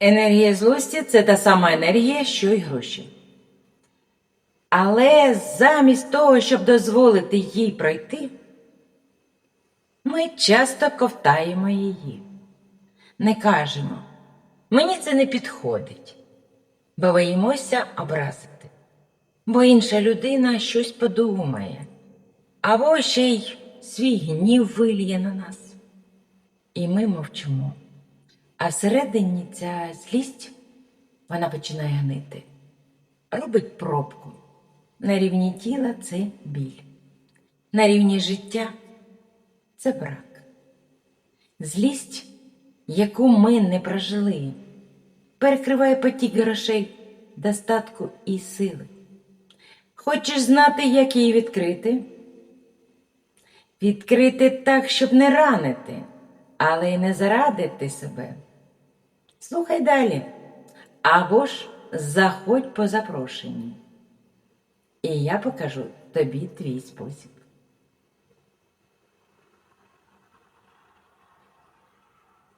Енергія злості це та сама енергія, що й гроші. Але замість того, щоб дозволити їй пройти, ми часто ковтаємо її. Не кажемо, мені це не підходить, бо боїмося образити, бо інша людина щось подумає, або ще й свій гнів вильє на нас. І ми мовчимо. А всередині ця злість вона починає гнити, робить пробку. На рівні тіла це біль, на рівні життя це брак. Злість, яку ми не прожили, перекриває потік грошей, достатку і сили. Хочеш знати, як її відкрити? Відкрити так, щоб не ранити, але й не зарадити себе. Слухай далі. Або ж заходь по запрошенні. І я покажу тобі твій спосіб.